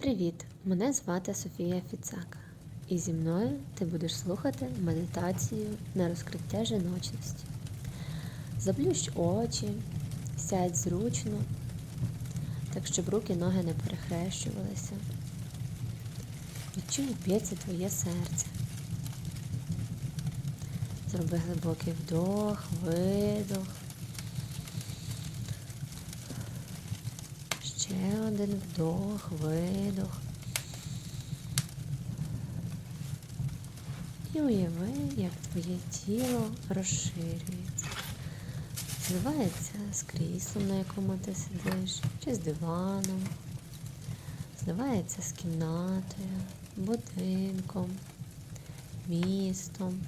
Привіт! Мене звати Софія Фіцака, і зі мною ти будеш слухати медитацію на розкриття жіночності. Заплющ очі, сядь зручно, так щоб руки ноги не перехрещувалися. Відчуй, б'ється твоє серце. Зроби глибокий вдох, видох. Ще один вдох, видох. І уяви, як твоє тіло розширюється. Зливається з кріслом, на якому ти сидиш, чи з диваном, зливається з кімнатою, будинком, містом,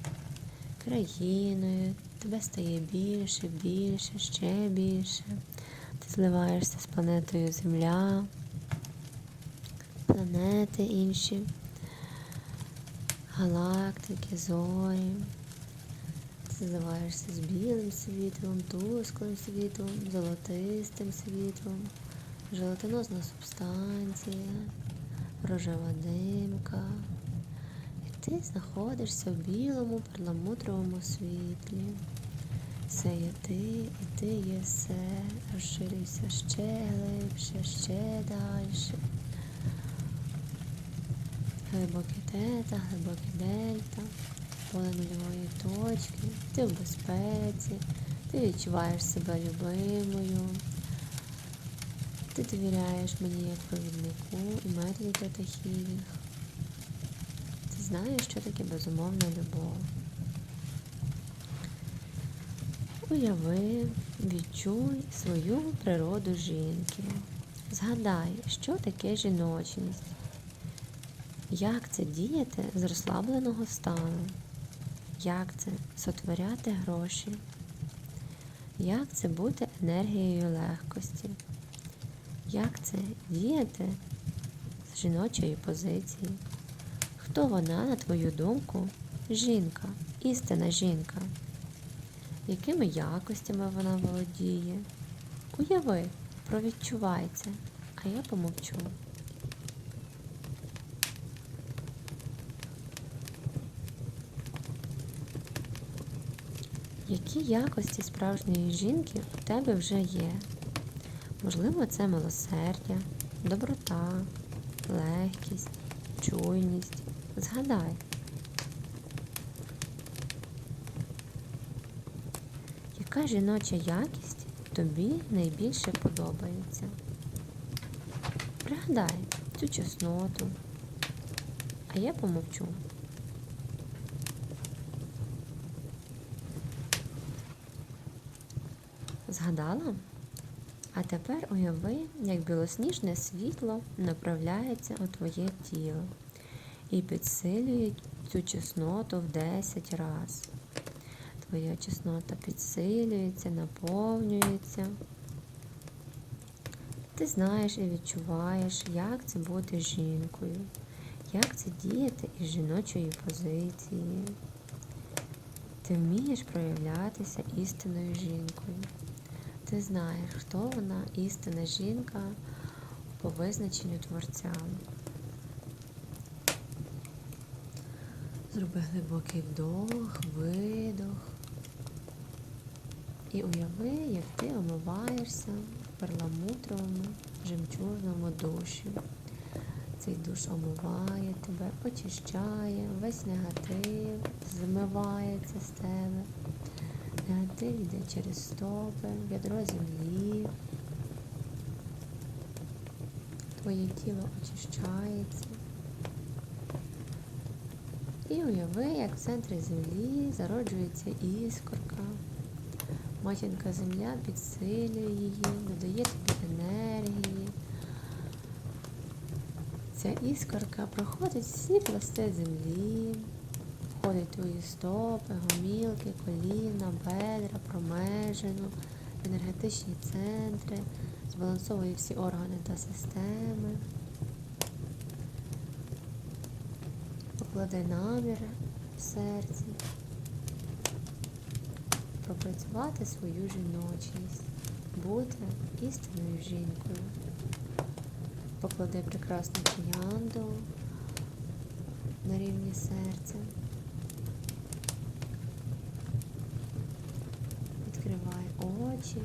країною. Тебе стає більше, більше, ще більше. Ти зливаєшся з планетою Земля, планети інші, галактики, зорі. Ти зливаєшся з білим світлом, тусклим світлом, золотистим світлом, желатинозна субстанція, рожева димка. І ти знаходишся в білому перламутровому світлі. Це є ти, і ти є все. Розширюйся ще глибше, ще далі. Глибоке тета, глибоке дельта, поле нульової точки. Ти в безпеці, ти відчуваєш себе любимою. Ти довіряєш мені як провіднику і методу тета хілінг. Ти знаєш, що таке безумовна любов. Уяви, відчуй свою природу жінки. Згадай, що таке жіночність, як це діяти з розслабленого стану, як це сотворяти гроші, як це бути енергією легкості, як це діяти з жіночої позиції. Хто вона, на твою думку, жінка, істинна жінка? Якими якостями вона володіє. Уяви, провідчувай а я помовчу. Які якості справжньої жінки у тебе вже є? Можливо, це милосердя, доброта, легкість, чуйність. Згадай. Яка жіноча якість тобі найбільше подобається? Пригадай цю чесноту, а я помовчу. Згадала? А тепер уяви, як білосніжне світло направляється у твоє тіло і підсилює цю чесноту в 10 разів. Твоя чеснота підсилюється, наповнюється. Ти знаєш і відчуваєш, як це бути жінкою, як це діяти із жіночої позиції. Ти вмієш проявлятися істинною жінкою. Ти знаєш, хто вона істинна жінка по визначенню Творця. Зроби глибокий вдох, видох. І уяви, як ти омиваєшся в перламутровому жемчужному душі. Цей душ омиває тебе, очищає, весь негатив змивається з тебе. Негатив йде через стопи, ядро землі. Твоє тіло очищається. І уяви, як в центрі землі зароджується іскорка. Матінка земля підсилює її, додає тобі енергії. Ця іскорка проходить всі пласти землі, входить твої стопи, гомілки, коліна, бедра, промежину, енергетичні центри, збалансовує всі органи та системи. Покладай наміри в серці пропрацювати свою жіночність, бути істинною жінкою. поклади прекрасну троянду на рівні серця. Відкривай очі.